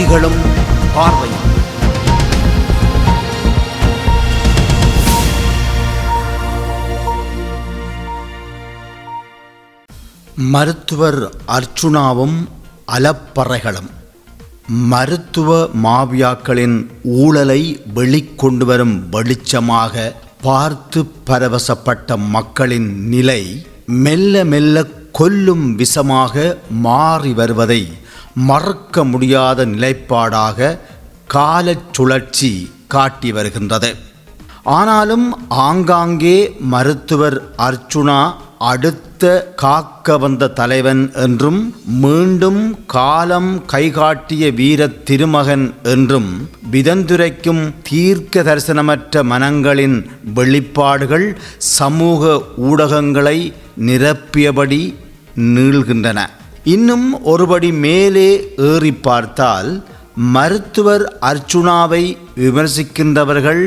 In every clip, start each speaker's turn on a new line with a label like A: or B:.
A: செய்திகளும் பார்வையும். மருத்துவர் அர்ச்சுனாவும் அலப்பறைகளும். மருத்துவ மாவியாக்களின் ஊழலை வெளிக்கொண்டு வரும் வெளிச்சமாக பார்த்து பரவசப்பட்ட மக்களின் நிலை மெல்ல மெல்ல கொல்லும் விஷமாக மாறி வருவதை மறக்க முடியாத நிலைப்பாடாக காலச் சுழற்சி காட்டி வருகின்றது. ஆனாலும் ஆங்காங்கே மருத்துவர் அர்ச்சுனா அடுத்த காக்க வந்த தலைவன் என்றும் மீண்டும் காலம் கைகாட்டிய வீர திருமகன் என்றும் விதந்துரைக்கும் தீர்க்க தரிசனமற்ற மனங்களின் வெளிப்பாடுகள் சமூக ஊடகங்களை நிரப்பியபடி நீள்கின்றன. இன்னும் ஒருபடி மேலே ஏறி பார்த்தால் மருத்துவர் அர்ச்சுனாவை விமர்சிக்கின்றவர்கள்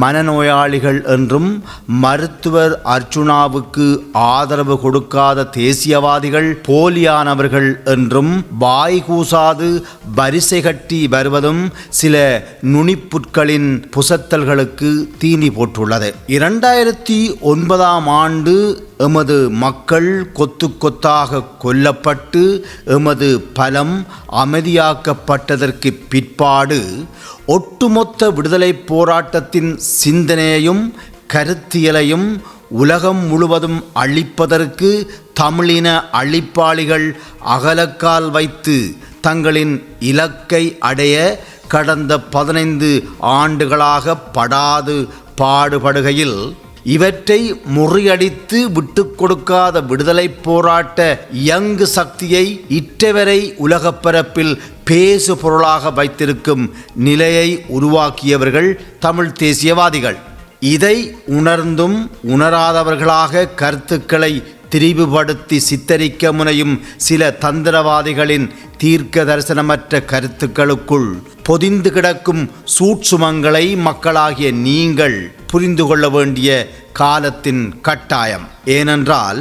A: மனநோயாளிகள் என்றும் மருத்துவர் அர்ச்சுனாவுக்கு ஆதரவு கொடுக்காத தேசியவாதிகள் போலியானவர்கள் என்றும் வாய் கூசாது வரிசை கட்டி வருவதும் சில நுனிப்புட்களின் புசத்தல்களுக்கு தீனி போட்டுள்ளது. இரண்டாயிரத்தி ஒன்பதாம் ஆண்டு எமது மக்கள் கொத்து கொத்தாக கொல்லப்பட்டு எமது பலம் அமைதியாக்கப்பட்டதற்கு பிற்பாடு ஒட்டுமொத்த விடுதலை போராட்டத்தின் சிந்தனையையும் கருத்தியலையும் உலகம் முழுவதும் அழிப்பதற்கு தமிழின அழிப்பாளிகள் அகலக்கால் வைத்து தங்களின் இலக்கை அடைய கடந்த பதினைந்து ஆண்டுகளாக படாது பாடுபடுகையில் இவற்றை முறியடித்து விட்டு கொடுக்காத விடுதலை போராட்ட யங்கு சக்தியை இற்றவரை உலகப் பரப்பில் பேசு பொருளாக வைத்திருக்கும் நிலையை உருவாக்கியவர்கள் தமிழ் தேசியவாதிகள். இதை உணர்ந்தும் உணராதவர்களாக கருத்துக்களை திரிவுபடுத்தி சித்தரிக்க முனையும் சில தந்திரவாதிகளின் தீர்க்க தரிசனமற்ற கருத்துக்களுக்குள் பொதிந்து கிடக்கும் சூட்சுமங்களை மக்களாகிய நீங்கள் புரிந்து கொள்ள வேண்டிய காலத்தின் கட்டாயம். ஏனென்றால்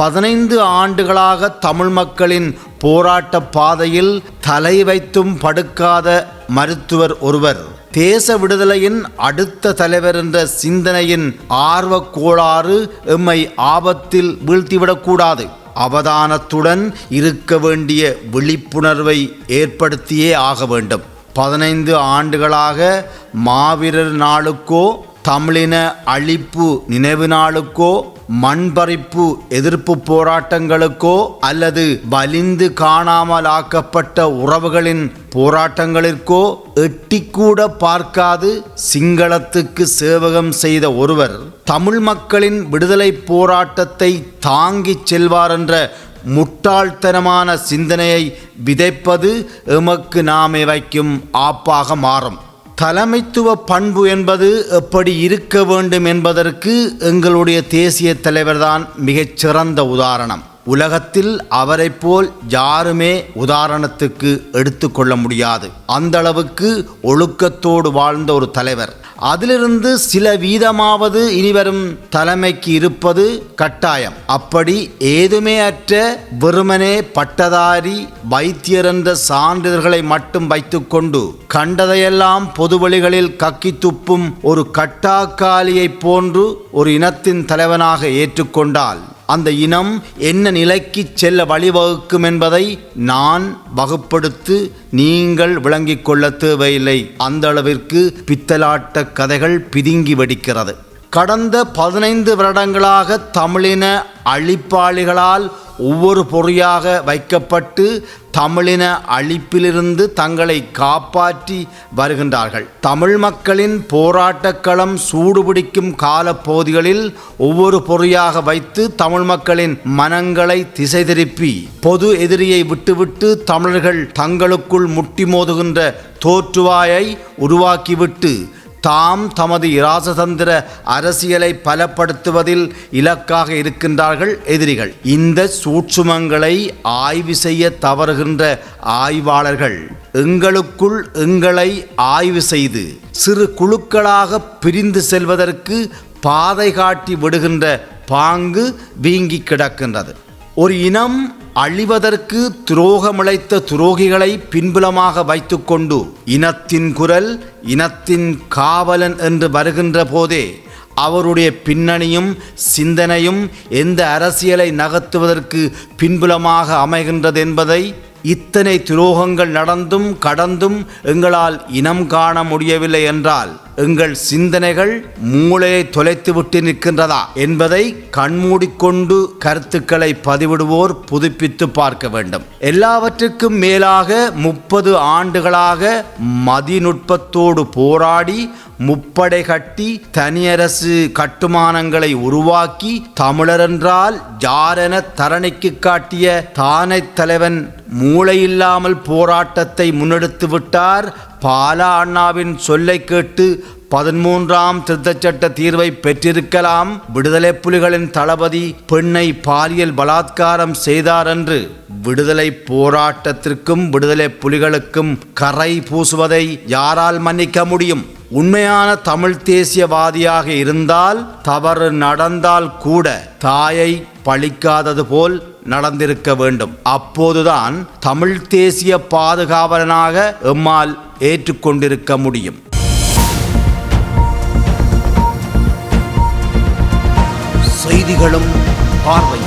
A: பதினைந்து ஆண்டுகளாக தமிழ் மக்களின் போராட்ட பாதையில் தலை வைத்தும் படுக்காத மருத்துவர் ஒருவர் தேச விடுதலையின் அடுத்த தலைவர் என்ற சிந்தனையின் ஆர்வ கோளாறு எம்மை ஆபத்தில் வீழ்த்திவிடக்கூடாது அவதானத்துடன் இருக்க வேண்டிய விழிப்புணர்வை ஏற்படுத்தியே ஆக வேண்டும். பதினைந்து ஆண்டுகளாக மாவீரர் நாளுக்கோ தமிழின அழிப்பு நினைவு நாளுக்கோ மண்பறிப்பு எதிர்ப்பு போராட்டங்களுக்கோ அல்லது வலிந்து காணாமலாக்கப்பட்ட உறவுகளின் போராட்டங்களிற்கோ எட்டிக்கூட பார்க்காது சிங்களத்துக்கு சேவகம் செய்த ஒருவர். தமிழ் மக்களின் விடுதலை போராட்டத்தை தாங்கிச் செல்வார் என்ற முட்டாள்தனமான சிந்தனையை விதைப்பது எமக்கு நாமே வைக்கும் ஆப்பாக மாறும். தலைமைத்துவ பண்பு என்பது எப்படி இருக்க வேண்டும் என்பதற்கு எங்களுடைய தேசிய தலைவர்தான் மிகச்சிறந்த உதாரணம். உலகத்தில் அவரை போல் யாருமே உதாரணத்துக்கு எடுத்துக்கொள்ள முடியாது. அந்த அளவுக்கு ஒழுக்கத்தோடு வாழ்ந்த ஒரு தலைவர். அதிலிருந்து சில வீதமாவது இனிவரும் தலைமைக்கு இருப்பது கட்டாயம். அப்படி ஏதுமே அற்ற வெறுமனே பட்டதாரி வைத்தியர் என்ற சான்றிதழ்களை மட்டும் வைத்துக்கொண்டு கண்டதையெல்லாம் பொதுவழிகளில் கக்கி துப்பும் ஒரு கட்டாக்காலியைப் போன்று ஒரு இனத்தின் தலைவனாக ஏற்றுக்கொண்டால் அந்த இனம் என்ன நிலைக்கு செல்ல வழிவகுக்கும் என்பதை நான் வகுப்படுத்து நீங்கள் விளங்கிக் கொள்ள தேவையில்லை. அந்த அளவிற்கு பித்தலாட்ட கதைகள் பிதுங்கி வெடிக்கிறது. கடந்த பதினைந்து வருடங்களாக தமிழின அழிப்பாளிகளால் ஒவ்வொரு பொறியாக வைக்கப்பட்டு தமிழின அழிப்பிலிருந்து தங்களை காப்பாற்றி வருகின்றார்கள். தமிழ் மக்களின் போராட்டக்களம் சூடுபிடிக்கும் காலப்பகுதிகளில் ஒவ்வொரு பொறியாக வைத்து தமிழ் மக்களின் மனங்களை திசை திருப்பி பொது எதிரியை விட்டுவிட்டு தமிழர்கள் தங்களுக்குள் முட்டி மோதுகின்ற தோற்றுவாயை உருவாக்கிவிட்டு தாம் தமது இராசதந்திர அரசியலை பலப்படுத்துவதில் இலக்காக இருக்கின்றார்கள் எதிரிகள். இந்த சூட்சுமங்களை ஆய்வு செய்ய தவறுகின்ற ஆய்வாளர்கள் எங்களுக்குள் எங்களை ஆய்வு செய்து சிறு குழுக்களாக பிரிந்து செல்வதற்கு பாதை காட்டி விடுகின்ற பாங்கு வீங்கி கிடக்கின்றது. ஒரு இனம் அழிவதற்கு துரோகமிழைத்த துரோகிகளை பின்புலமாக வைத்துக்கொண்டு இனத்தின் குரல் இனத்தின் காவலன் என்று வருகின்ற போதே அவருடைய பின்னணியும் சிந்தனையும் எந்த அரசியலை நகர்த்துவதற்கு பின்புலமாக அமைகின்றது என்பதை இத்தனை துரோகங்கள் நடந்தும் கடந்தும் எங்களால் இனம் காண முடியவில்லை என்றால் எங்கள் சிந்தனைகள் மூளையை தொலைத்துவிட்டு நிற்கின்றதா என்பதை கண்மூடிக்கொண்டு கருத்துக்களை பதிவிடுவோர் புதுப்பித்து பார்க்க வேண்டும். எல்லாவற்றுக்கும் மேலாக முப்பது ஆண்டுகளாக மதிநுட்பத்தோடு போராடி முப்படை கட்டி தனியரசு கட்டுமானங்களை உருவாக்கி தமிழரென்றால் யாரென தரணிக்கு காட்டிய தானை தலைவன் மூளையில்லாமல் போராட்டத்தை முன்னெடுத்து விட்டார் பாலா அண்ணாவின் சொல்லை கேட்டு பதிமூன்றாம் திருத்தச்சட்ட தீர்வை பெற்றிருக்கலாம். விடுதலை புலிகளின் தளபதி பெண்ணை பாலியல் பலாத்காரம் செய்தார் என்று விடுதலை போராட்டத்திற்கும் விடுதலை புலிகளுக்கும் கரை பூசுவதை யாரால் மன்னிக்க முடியும்? உண்மையான தமிழ் தேசியவாதியாக இருந்தால் தவறு நடந்தால் கூட தாயை பழிக்காதது போல் நடந்திருக்க வேண்டும். அப்போதுதான் தமிழ் தேசிய பாதுகாவலனாக எம்மால் ஏற்றுக்கொண்டிருக்க முடியும். செய்திகளும் பார்வையும்.